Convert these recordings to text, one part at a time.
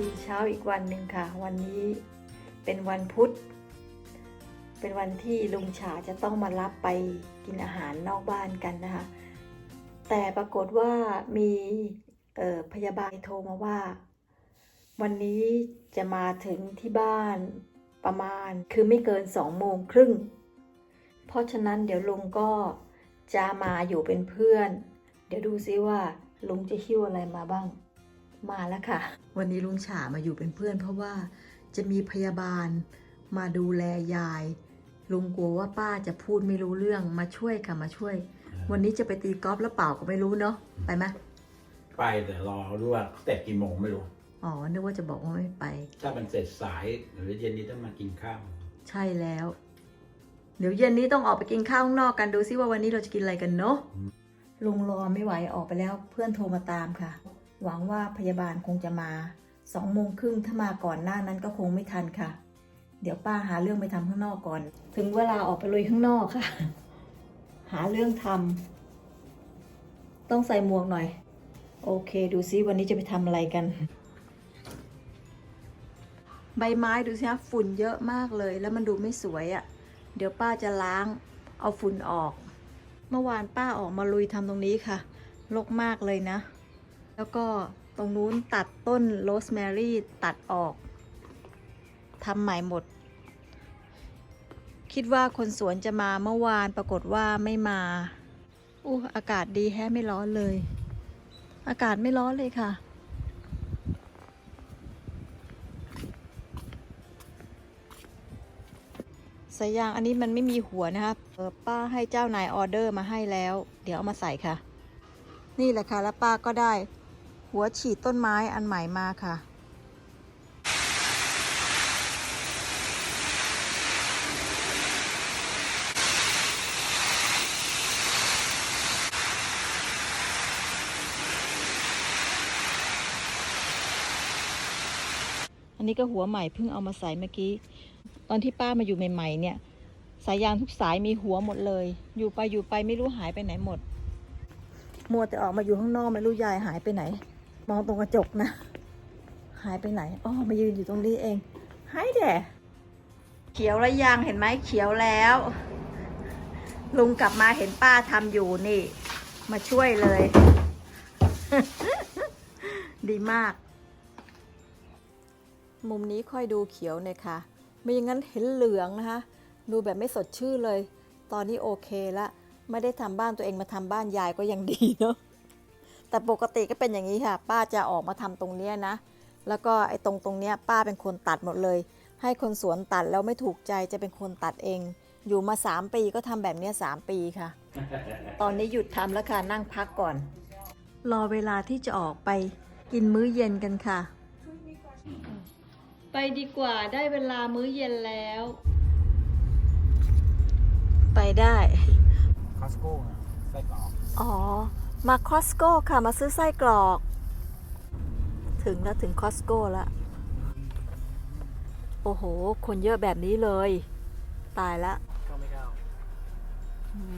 ดีเช้าอีกวันหนึ่งค่ะ วันนี้เป็นวันพุธ เป็นวันที่ลุงฉาจะต้องมารับไปกินอาหารนอกบ้านกันนะคะ แต่ปรากฏว่ามีพยาบาลโทรมาว่า วันนี้จะมาถึงที่บ้านประมาณคือไม่เกินสองโมงครึ่ง เพราะฉะนั้นเดี๋ยวลุงก็จะมาอยู่เป็นเพื่อน เดี๋ยวดูซิว่าลุงจะหิ้วอะไรมาบ้าง มาแล้วค่ะ วันนี้ลุงฉามาอยู่เป็นเพื่อน เพราะว่าจะมีพยาบาลมาดูแลยาย ลุงกลัวว่าป้าจะพูดไม่รู้เรื่องมาช่วยค่ะมาช่วย วันนี้จะไปตีกอล์ฟแล้วเปล่าก็ไม่รู้เนาะไปไหมไปแต่รอดูว่าเสร็จกี่โมงไม่รู้ อ๋อนึกว่าจะบอกว่าไม่ไป ถ้ามันเสร็จสายหรือเย็นนี้ต้องมากินข้าว ใช่แล้ว เดี๋ยวเย็นนี้ต้องออกไปกินข้าวข้างนอกกันดูซิว่าวันนี้เราจะกินอะไรกันเนาะลุงรอไม่ไหวออกไปแล้วเพื่อนโทรมาตามค่ะ หวังว่าพยาบาลคงจะมาสองโมงครึ่งถ้ามาก่อนหน้านั้นก็คงไม่ทันค่ะ เดี๋ยวป้าหาเรื่องไปทำข้างนอกก่อน ถึงเวลาออกไปลุยข้างนอกค่ะ หาเรื่องทำต้องใส่หมวกหน่อย โอเค ดูซิวันนี้จะไปทำอะไรกัน ใบไม้ดูสิคะฝุ่นเยอะมากเลย แล้วมันดูไม่สวยอะ่ะ เดี๋ยวป้าจะล้างเอาฝุ่นออก เมื่อวานป้าออกมาลุยทำตรงนี้ค่ะรกมากเลยนะ แล้วก็ตรงนู้นตัดต้นโรสแมรี่ตัดออกทำใหม่หมด คิดว่าคนสวนจะมาเมื่อวานปรากฏว่าไม่มาอู้อากาศดีแฮะไม่ร้อนเลย อากาศไม่ร้อนเลยค่ะ สายยางอันนี้มันไม่มีหัวนะคะเออป้าให้เจ้านายออเดอร์มาให้แล้ว เดี๋ยวเอามาใส่ค่ะ นี่แหละค่ะแล้วป้าก็ได้ หัวฉีดต้นไม้อันใหม่มาค่ะ อันนี้ก็หัวใหม่เพิ่งเอามาใส่เมื่อกี้ ตอนที่ป้ามาอยู่ใหม่ๆเนี่ย สายยางทุกสายมีหัวหมดเลย อยู่ไปอยู่ไปไม่รู้หายไปไหนหมด มัวแต่ออกมาอยู่ข้างนอกไม่รู้ยายหายไปไหน มองตรงกระจกนะ หายไปไหนอ๋อมายืนอยู่ตรงนี้เองหายแด่เขียวแล้วยังเห็นไหมเขียวแล้ว ลุงกลับมาเห็นป้าทำอยู่นี่ มาช่วยเลย ดีมาก มุมนี้ค่อยดูเขียวหน่ยค่ะ ไม่อย่างนั้นเห็นเหลืองนะคะ ดูแบบไม่สดชื่นเลย ตอนนี้โอเคละ ไม่ได้ทำบ้านตัวเองมาทำบ้านยายก็ยังดีเนาะ แต่ปกติก็เป็นอย่างนี้ค่ะ ป้าจะออกมาทำตรงเนี้ยนะ แล้วก็ไอ้ตรงตรงเนี้ยป้าเป็นคนตัดหมดเลย ให้คนสวนตัดแล้วไม่ถูกใจจะเป็นคนตัดเอง อยู่มา 3 ปีก็ทำแบบเนี้ยสามปีค่ะ ตอนนี้หยุดทำแล้วค่ะนั่งพักก่อน รอเวลาที่จะออกไปกินมื้อเย็นกันค่ะ ไปดีกว่าได้เวลามื้อเย็นแล้ว ไปได้คอสโก้ไส้กรอกอ๋อ มาคอสโก้ค่ะมาซื้อไส้กรอก ถึงแล้วถึงคอสโก้แล้ว โอ้โห คนเยอะแบบนี้เลย ตายละเข้าไม่เข้า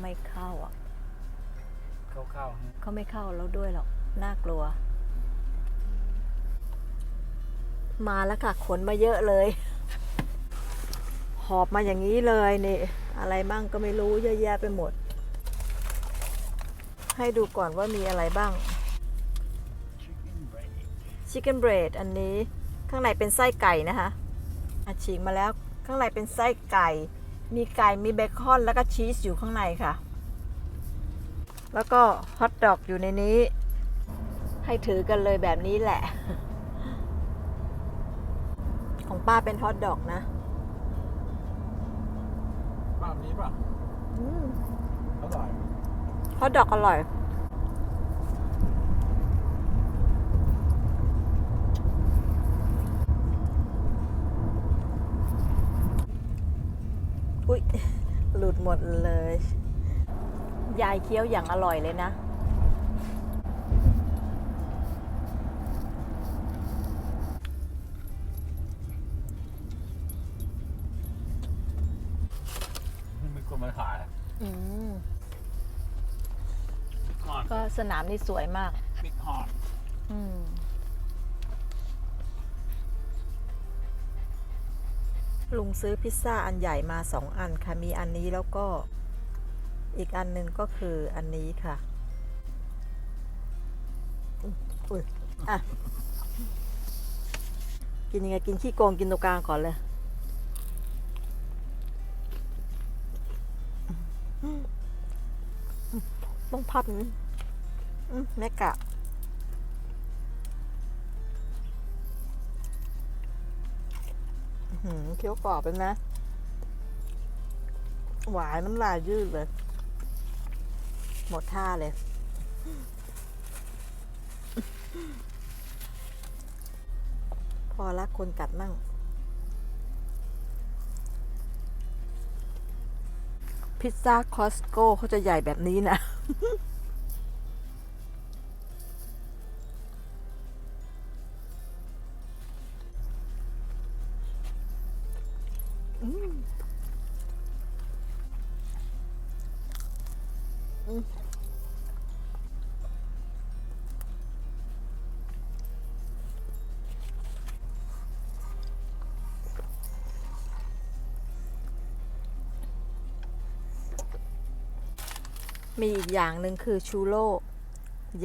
ไม่เข้าอะ เข้าเข้าเขาไม่เข้าแล้วด้วยหรอก น่ากลัว มาแล้วค่ะ ขนมาเยอะเลย หอบมาอย่างนี้เลยนี่ อะไรบ้างก็ไม่รู้เยอะแยะไปหมด ให้ดูก่อนว่ามีอะไรบ้างชิคเก้นเบรดอันนี้ข้างในเป็นไส้ไก่นะคะอาฉีกมาแล้วข้างในเป็นไส้ไก่ มีไก่มีเบคอนแล้วก็ชีสอยู่ข้างในค่ะ แล้วก็ฮอทดอกอยู่ในนี้ ให้ถือกันเลยแบบนี้แหละ ของป้าเป็นฮอทดอกนะบ้านนี้ป่ะ อืมอร่อยฮ อทดอกอร่อย อุ๊ยหลุดหมดเลย ยายเคี้ยวอย่างอร่อยเลยนะมีคนมาถ่ายอืมฮอต ก็สนามนี่สวยมาก บิ๊กฮอตอืมลุงซื้อพิซซ่าอันใหญ่มาสองอันค่ะ มีอันนี้แล้วก็อีกอันหนึงก็คืออันนี้ค่ะอืมอุ้ยอะ กินยังไง กินขี้โกงกินตรงกลางก่อนเลย ต้องพับอย่างนี้อืม แม่กะหือเคี้ยวกรอบเลยนะ หวานน้ำลายยืดเลย หมดท่าเลย พอละคนกัดมั่ง พิซซ่าคอสโก้เขาจะใหญ่แบบนี้นะ มีอีกอย่างหนึ่งคือชูโร่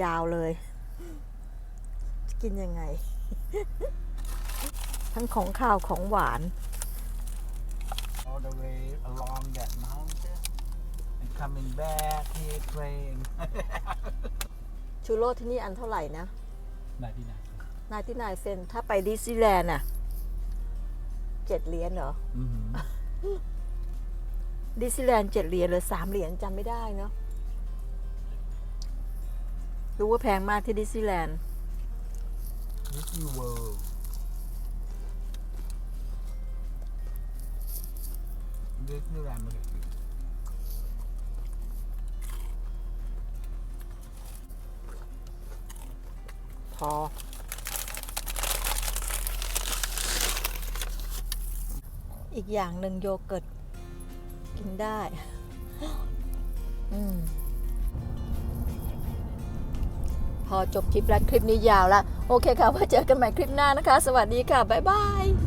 ยาวเลย กินยังไง ทั้งของข้าวของหวาน coming back here train ชูโร่ที่นี่อันเท่าไหร่นะไหนที่ไหนนายที่นายเซนถ้าไปดิสนีย์แลนด์อะเจ็ดเหรียญเหรออือหือดิสนีย์แลนด์เจ็ดเหรียญหรือสามเหรียญจำไม่ได้เนาะรู้ว่าแพงมากที่ดิสนีย์แลนด์ Disney World ดิสนีย์แลนด์มัน พอ อีกอย่างหนึ่งโยเกิร์ตกินได้ อืมพอจบคลิปแล้วคลิปนี้ยาวแล้วโอเคค่ะไว้เจอกันใหม่คลิปหน้านะคะ สวัสดีค่ะ บ๊ายบาย